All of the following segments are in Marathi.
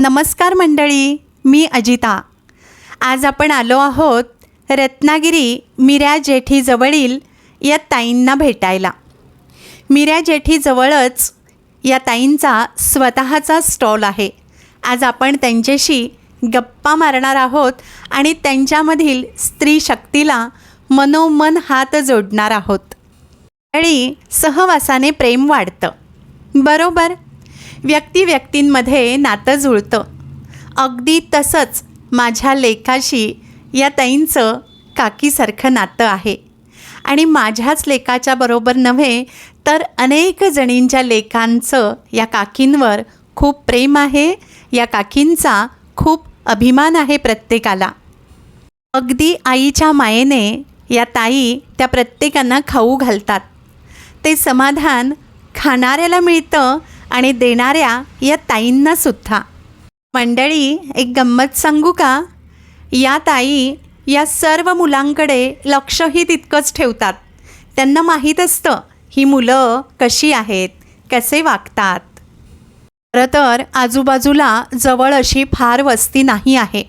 नमस्कार मंडळी मी अजिता. आज आपण आलो आहोत रत्नागिरी मिऱ्या जेठीजवळील या ताईंना भेटायला. मिऱ्या जेठीजवळच या ताईंचा स्वतःचा स्टॉल आहे. आज आपण त्यांच्याशी गप्पा मारणार आहोत आणि त्यांच्यामधील स्त्री शक्तीला मनोमन हात जोडणार आहोत. आणि सहवासाने प्रेम वाढतं. बरोबर? व्यक्ती व्यक्तींमध्ये नातं जुळतं. अगदी तसंच माझ्या लेखाशी या ताईंचं काकीसारखं नातं आहे. आणि माझ्याच लेखाच्या बरोबर नव्हे तर अनेक जणींच्या लेखांचं या काकींवर खूप प्रेम आहे या काकींचा खूप अभिमान आहे प्रत्येकाला. अगदी आईच्या मायेने या ताई त्या प्रत्येकांना खाऊ घालतात. ते समाधान खाणाऱ्याला मिळतं आणि देणाऱ्या या ताईंना सुद्धा. मंडळी एक गंमत सांगू का? या ताई या सर्व मुलांकडे लक्षही तितकंच ठेवतात. त्यांना माहीत असतं ही मुलं कशी आहेत कसे वागतात. खरं तर आजूबाजूला जवळ अशी फार वस्ती नाही आहे.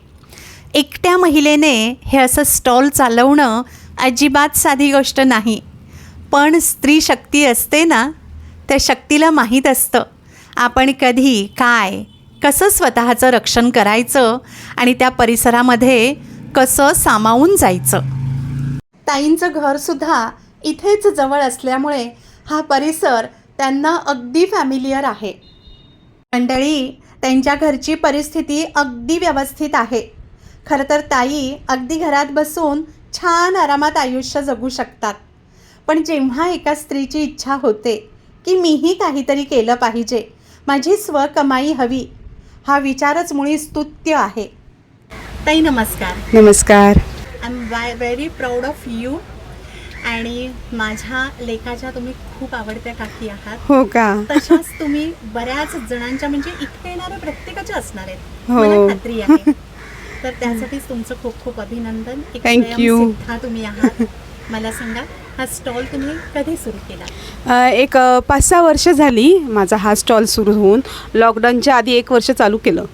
एकट्या महिलेने हे असं स्टॉल चालवणं अजिबात साधी गोष्ट नाही. पण स्त्री शक्ती असते ना त्या शक्तीला माहीत असतं. आपण कधी काय कसं स्वतःचं रक्षण करायचं आणि त्या परिसरामध्ये कसं सामावून जायचं? ताईंचं घरसुद्धा इथेच जवळ असल्यामुळे हा परिसर त्यांना अगदी फॅमिलियर आहे. मंडळी त्यांच्या घरची परिस्थिती अगदी व्यवस्थित आहे. खरं तर ताई अगदी घरात बसून छान आरामात आयुष्य जगू शकतात. पण जेव्हा एका स्त्रीची इच्छा होते की मीही काहीतरी केलं पाहिजे. माझी स्वकमाई हवी. हा विचारच मुळी स्तुत्य आहे. ताई नमस्कार. नमस्कार. I am why very proud of you आणि माझ्या लेखाच्या तुम्ही खूप आवडत्या काकी आहात. हो का? तशाच तुम्ही बऱ्याच जणांच्या म्हणजे इथे येणाऱ्या प्रत्येकाच्या असणार आहेत. हो. मला खात्री आहे. तर त्यासाठीच तुमचं खूप खूप अभिनंदन. एक Thank you. स्वयंसिद्धा तुम्ही आहात. मला सांगा हा स्टॉल तुम्ही कधी सुरू केला? एक पाच सहा वर्ष झाली माझा हा स्टॉल सुरू होऊन. लॉकडाऊनच्या आधी एक वर्ष चालू केलं.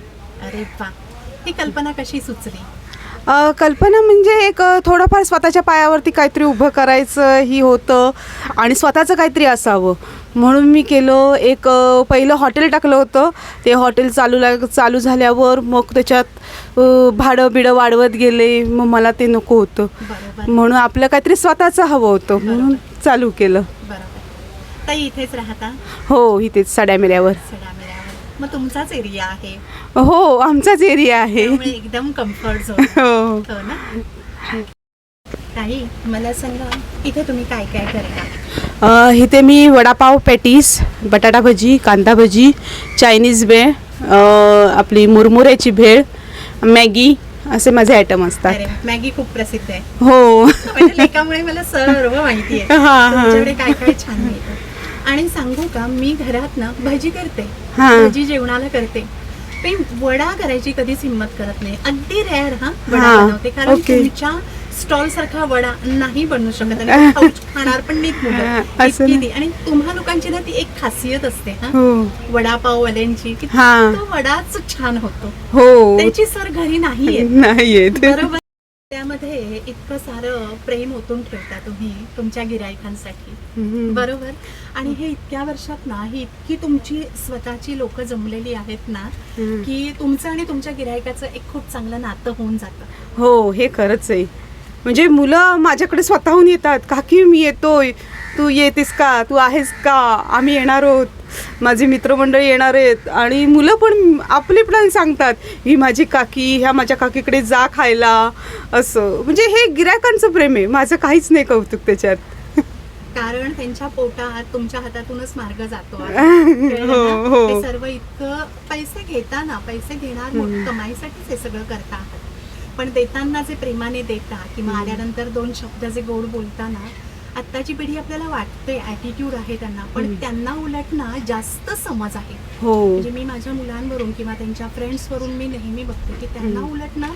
अरे वा. ही कल्पना कशी सुचली? कल्पना म्हणजे एक थोडंफार स्वतःच्या पायावरती काहीतरी उभं करायचं ही होतं आणि स्वतःचं काहीतरी असावं. म्हणून मी केलं एक पहिलं हॉटेल टाकलं होतं. ते हॉटेल चालू लाग चालू झाल्यावर मग त्याच्यात भाडं बिडं वाढवत गेले. मग मला ते नको होतं. म्हणून आपलं काहीतरी स्वतःचं हवं होतं. म्हणून चालू केलं. इथेच राहता? हो इथेच साड्यामेऱ्यावर मग तुमचाच एरिया आहे. हो आमचाच एरिया आहे. त्यामुळे एकदम कम्फर्ट झोन हो. हो ना? ताई मला सांगा इथे तुम्ही काय काय करता? अ, इथे मी वडापाव पॅटीस बटाटा भजी कांदा भजी चायनीज भेळ अ, आपली मुरमुऱ्याची भेळ मॅगी असे माझे आयटम असतात. अरे मॅगी खूप प्रसिद्ध आहे. हो. माझ्या लेखामुळे मला सर्व माहिती आहे. हा, हा. तुमच्याकडे काय काय छान मिळतं? आणि सांगू का मी घरात ना भजी करते. हा. भजी जेवणाला करते. पण वडा करायची कधीच हिंमत करत नाही. अगदी रेअर हा वडा हा, बनवते. कारण. तुमच्या स्टॉल सारखा वडा नाही बनवू शकत. आणि खाऊच खाणार पण नाहीत हा, मुलं असं इतकी ना. ती. आणि तुम्हा लोकांची ना ती एक खासियत असते हा. हो. वडापाव वाल्यांची की हा. तो वडाच छान होतो. हो. त्यांची सर घरी नाही नाही येत बरोबर? त्यामध्ये इतकं सारं प्रेम ओतून ठेवता तुम्ही तुमच्या गिरायकांसाठी. बरोबर? आणि हे इतक्या वर्षात ना ही इतकी तुमची स्वतःची लोक जमलेली आहेत ना. की तुमचं आणि तुमच्या गिरायकाचं एक खूप चांगलं नातं होऊन जातं. हो हे खरंच आहे. म्हणजे मुलं माझ्याकडे स्वतःहून येतात काकी मी येतोय. तू येतेस का? तू आहेस का? आम्ही येणार आहोत. माझे मित्रमंडळी येणार आहेत आणि मुलं पण आपले पण सांगतात ही माझी काकी ह्या माझ्या काकीकडे जा खायला. असं. म्हणजे हे गिरायकांचं प्रेम आहे. माझं काहीच नाही कौतुक त्याच्यात. कारण त्यांच्या पोटात तुमच्या हातातूनच मार्ग जातो. हो? हो. ते सर्व इतकं पैसे घेताना पैसे घेणार मग कमाईसाठीच हे सगळं करता आहात पण देताना जे प्रेमाने देता किंवा आल्यानंतर दोन शब्द जे गोड बोलताना आत्ताची पिढी आपल्याला वाटते ॲटिट्यूड आहे त्यांना पण त्यांना उलट ना जास्त समज आहे हो म्हणजे मी माझ्या मुलांवरून किंवा त्यांच्या फ्रेंड्सवरून मी नेहमी बघते की त्यांना उलट ना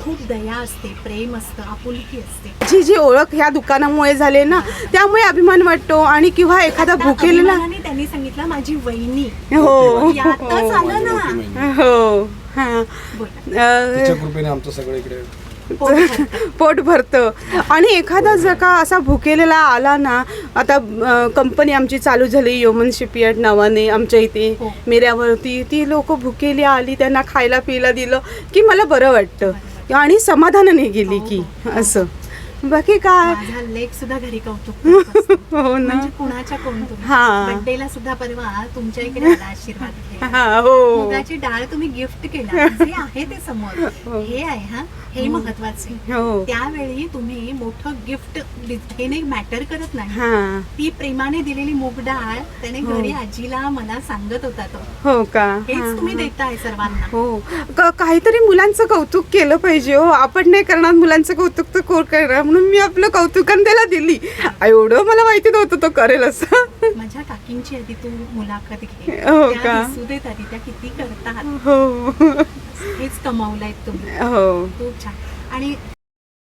खूप दया असते प्रेम असतं आपुलकी असते जी जी ओळख ह्या दुकानामुळे झाले ना त्यामुळे अभिमान वाटतो आणि किंवा एखादा भुकेलेला अभिमानाने त्यांनी सांगितलं माझी वहिनी हो यातच आलं ना हो हा बोला तिच्या कृपेने आमचं सगळं इकडे पोट भरतं. आणि एखादा जर का असा भुकेलेला आला ना आता कंपनी आमची चालू झाली योमन शिपयार्ड नावाने आमच्या इथे हो. मिऱ्यावरती ती लोक भुकेली आली त्यांना खायला पियला दिलं की मला बरं वाटतं आणि समाधानाने गेली की असं बाकी काय लेख सुद्धा घरी कौतुक. हो ना म्हणजे कुणाच्या कौतुक हा. बर्थडेला सुद्धा परवा तुमच्या इकडे आशीर्वाद. हा डाळ तुम्ही गिफ्ट केला जे आहे ते समोर हो. हे आहे हा हे महत्त्वाचे हो. त्यावेळी तुम्ही मोठं गिफ्ट हे नाही मॅटर करत नाही. हा. ती प्रेमाने दिलेली मूग डाळ त्याने हो. घरी आजीला मला सांगत होता तो. हो का? हेच तुम्ही हा. देताय सर्वांना. हो. क- काहीतरी मुलांचं कौतुक केलं पाहिजे हो. आपण नाही करणार मुलांचं कौतुक तर कोण करणार? म्हणून मी आपलं कौतुकान त्याला दिली. एवढं मला माहिती नव्हतं तो करेल असं. माझ्या काकींची आधी तू मुलाखत घे. हो त्या का? दिसू देत आधी त्या किती करतात. हो. हेच तुम्ही. हो. खूप छान. आणि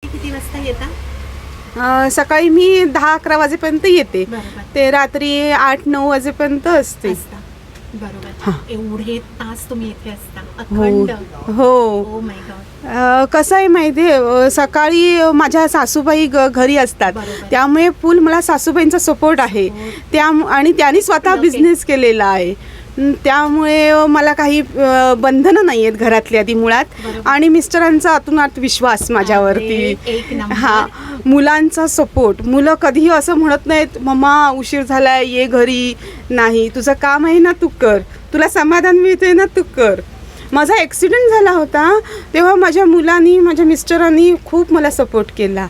किती वाजता येता? अं, सकाळी मी दहा अकरा वाजेपर्यंत येते. बरोबर. ते रात्री आठ नऊ वाजेपर्यंत असते. असता. बरोबर. एवढे तास तुम्ही इथे असता. हो. अखंड. हो. ओ माय गॉड अ, कसं आहे माहिती आहे? सकाळी अ, माझ्या सासूबाई ग घरी असतात. बरोबर. त्यामुळे फुल मला सासूबाईंचा सपोर्ट आहे. त्या आणि त्यांनी स्वतः ओके. बिझनेस केलेला आहे. त्यामुळे मला काही बंधनं नाही आहेत घरातली आधी मुळात. आणि मिस्टरांचा अतुनात विश्वास माझ्यावरती. हा मुलांचा सपोर्ट. मुलं कधीही असं म्हणत नाहीत मम्मा उशीर झालाय ये घरी. नाही तुझं काम आहे ना तू कर. तुला समाधान मिळते ना तू कर. माझा ॲक्सिडेंट झाला होता तेव्हा माझ्या मुलांनी माझ्या मिस्टरांनी खूप मला सपोर्ट केला.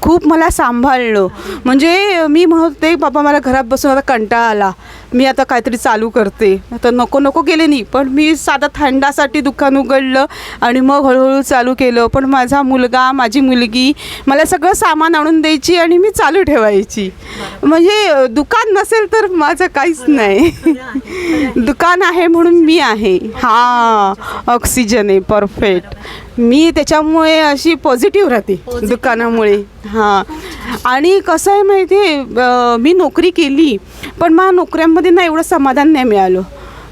खूप मला सांभाळलं. म्हणजे मी म्हणत बाबा मला घरात बसून आता कंटाळा आला. मी आता काहीतरी चालू करते. तर नको नको केले नाही पण मी साधा थंडासाठी दुकान उघडलं आणि मग हळूहळू चालू केलं. पण माझा मुलगा माझी मुलगी मला सगळं सामान आणून द्यायची आणि मी चालू ठेवायची. म्हणजे दुकान नसेल तर माझं काहीच नाही. दुकान आहे म्हणून मी आहे. हा. ऑक्सिजन आहे परफेक्ट मी त्याच्यामुळे अशी पॉझिटिव्ह राहते दुकानामुळे. हां. आणि कसं आहे माहिती आहे मी नोकरी केली पण मला नोकऱ्यांमध्ये ना एवढं समाधान नाही मिळालं.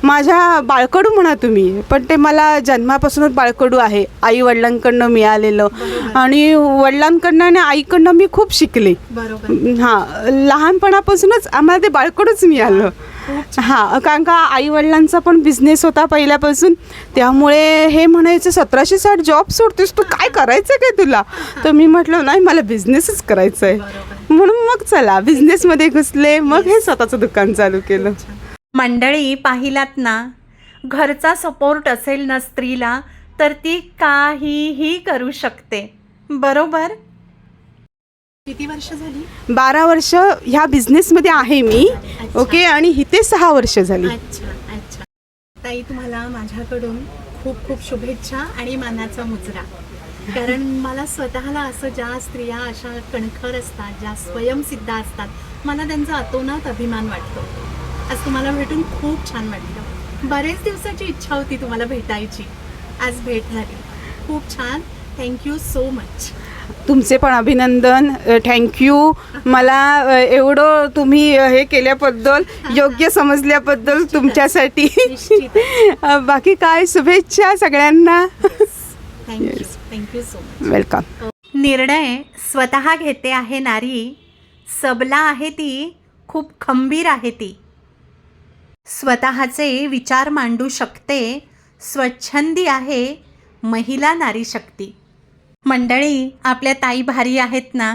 माझ्या बाळकडू म्हणा तुम्ही पण ते मला जन्मापासूनच बाळकडू आहे आई वडिलांकडनं मिळालेलं आणि वडिलांकडनं आणि आईकडनं मी खूप शिकले. हां लहानपणापासूनच आम्हाला ते बाळकडूच मिळालं. हां कारण का आई वडिलांचा पण बिझनेस होता पहिल्यापासून. त्यामुळे हे म्हणायचं सतराशे साठ जॉब सोडतेस तू काय करायचं काय तुला? तर मी म्हटलं नाही मला बिझनेसच करायचं आहे म्हणून मग चला बिझनेसमध्ये घुसले मग हे स्वतःचं दुकान चालू केलं. मंडळी पाहिलात ना घरचा सपोर्ट असेल ना स्त्रीला तर ती काहीही करू शकते. बरोबर? किती वर्ष झाली? बारा वर्ष ह्या बिझनेसमध्ये आहे मी ओके आणि इथे सहा वर्ष झाली. अच्छा अच्छा. ताई तुम्हाला माझ्याकडून खूप खूप शुभेच्छा आणि मानाचा मुजरा. कारण मला स्वतःला असं ज्या स्त्रिया अशा कणखर असतात ज्या स्वयंसिद्ध असतात मला त्यांचा अतोनात अभिमान वाटतो. आज तुम्हाला भेटून खूप छान वाटलं. बरेच दिवसाची इच्छा होती तुम्हाला भेटायची. आज भेट झाली. खूप छान. थँक्यू सो मच तुमचे पण अभिनंदन. थँक्यू मला एवढं तुम्ही हे केल्याबद्दल योग्य समजल्याबद्दल तुमच्यासाठी. बाकी काय? शुभेच्छा सगळ्यांना. Thank you thank you so much welcome निर्णय स्वतः घेते आहे नारी. सबला आहे ती खूप खंबीर आहे ती. स्वतःचे विचार मांडू शकते स्वच्छंदी आहे महिला नारी शक्ती. मंडळी आपल्या ताई भारी आहेत ना?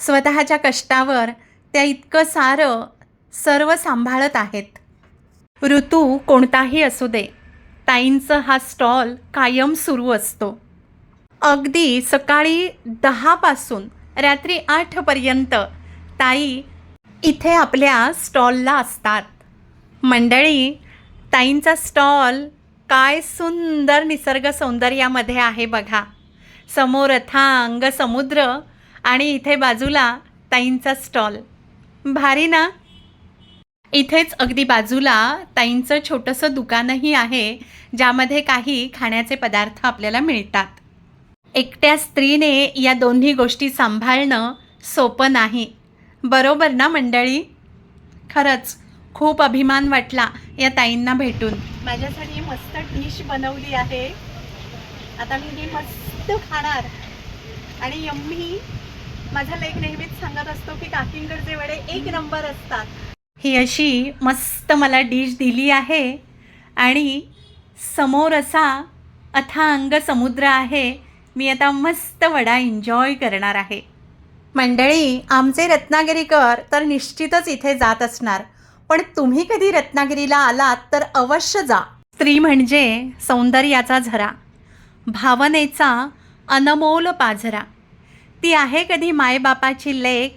स्वतःच्या कष्टावर त्या इतकं सारं सर्व सांभाळत आहेत. ऋतू कोणताही असू दे ताईंचं हा स्टॉल कायम सुरू असतो. अगदी सकाळी दहापासून रात्री आठपर्यंत ताई इथे आपल्या स्टॉलला असतात. मंडळी ताईंचा स्टॉल काय सुंदर निसर्ग सौंदर्यामध्ये आहे बघा. समोर अथांग समुद्र आणि इथे बाजूला ताईंचा स्टॉल. भारी ना? इथेच अगदी बाजूला ताईंचं छोटंसं दुकानही आहे ज्यामध्ये काही खाण्याचे पदार्थ आपल्याला मिळतात. एकट्या स्त्रीने या दोन्ही गोष्टी सांभाळणं सोपं नाही. बरोबर ना मंडळी? खरंच खूप अभिमान वाटला या ताईंना भेटून. माझ्यासाठी मस्त डिश बनवली आहे. आता मी ही मस्त खाणार. आणि यम्मी माझा लेख नेहमीच सांगत असतो की काकींकडचे वडे एक नंबर असतात. ही अशी मस्त मला डिश दिली आहे आणि समोर असा अथांग समुद्र आहे. मी आता मस्त वडा एन्जॉय करणार आहे. मंडळी आमचे रत्नागिरीकर तर निश्चितच इथे जात असणार. पण तुम्ही कधी रत्नागिरीला आलात तर अवश्य जा. स्त्री म्हणजे सौंदर्याचा झरा. भावनेचा अनमोल पाझरा. ती आहे कधी मायबापाची लेख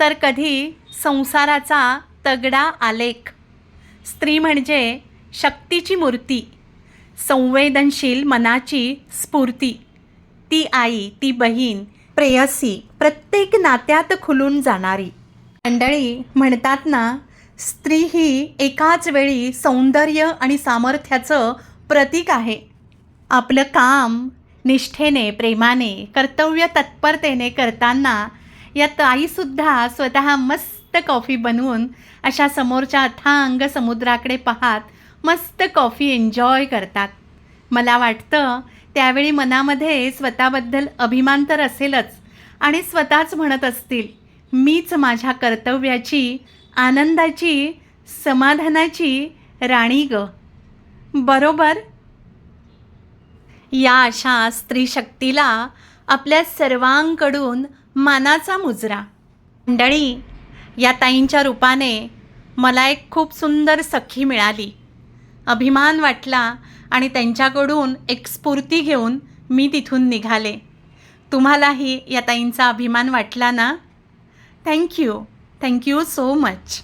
तर कधी संसाराचा तगडा आलेख. स्त्री म्हणजे शक्तीची मूर्ती संवेदनशील मनाची स्फूर्ती. ती आई ती बहीण प्रेयसी प्रत्येक नात्यात खुलून जाणारी. मंडळी म्हणतात ना स्त्री ही एकाच वेळी सौंदर्य आणि सामर्थ्याचं प्रतीक आहे. आपलं काम निष्ठेने प्रेमाने कर्तव्य तत्परतेने करताना या ताईसुद्धा स्वतः मस्त कॉफी बनवून अशा समोरच्या अथांग समुद्राकडे पाहात मस्त कॉफी एन्जॉय करतात. मला वाटतं त्यावेळी मनामध्ये स्वतःबद्दल अभिमान तर असेलच आणि स्वतःच म्हणत असतील मीच माझ्या कर्तव्याची आनंदाची समाधानाची राणी ग. बरोबर? या अशा स्त्री शक्तीला आपल्या सर्वांकडून मानाचा मुजरा. मंडळी या ताईंच्या रूपाने मला एक खूप सुंदर सखी मिळाली. अभिमान वाटला आणि त्यांच्याकडून एक स्फूर्ती घेऊन मी तिथून निघाले. तुम्हालाही या ताईंचा अभिमान वाटला ना? Thank you thank you so much